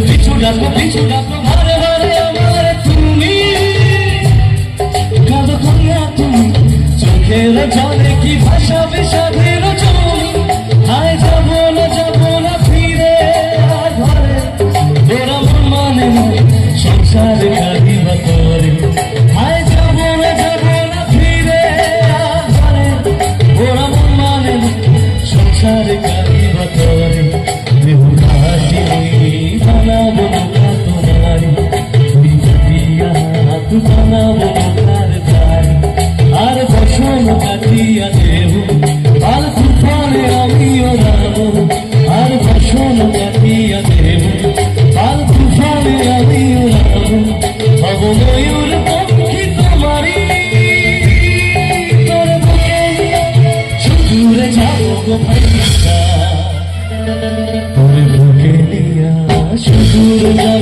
পিছু ডাকো পিছু ডাকো ঘরে ঘরে আমার তুমি কাঁদো কন্যা তুমি চোখের জলে কি ভাষা বিষাদের জমি হায় যাব না যাব না ফিরে ঘরে ওরা মন সংসার কাহিবা করে হায় যাব না ভাইয়া তোর বুকে নিয়া সুদূর যাব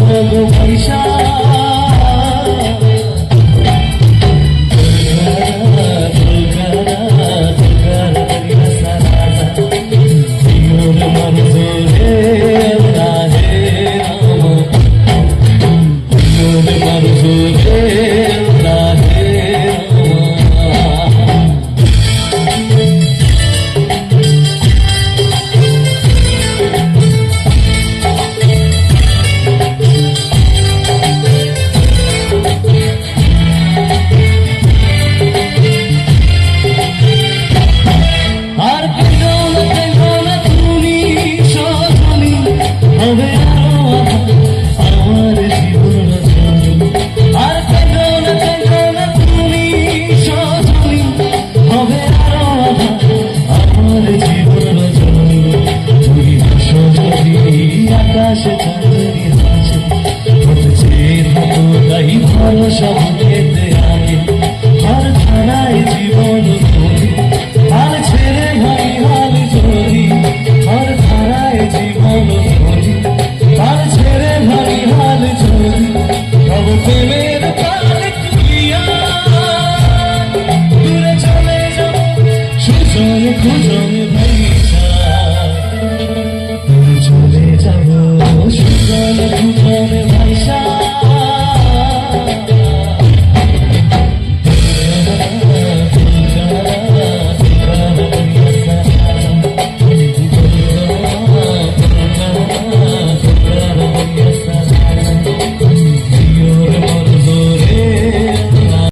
আকাশে চাঁদের হাসে থাকো তাই ভরসা বুকেতে আগে। ঘর ছাড়াই জীবন তুমি হাল ছেড়ে ভাই হাল চলি হাল ধারায় জীবন চলি হাল ছেড়ে ভাই হাল চলি তব প্রেমের পাল তুলিয়া দূরে চলে যাব। সুজনে খুজনে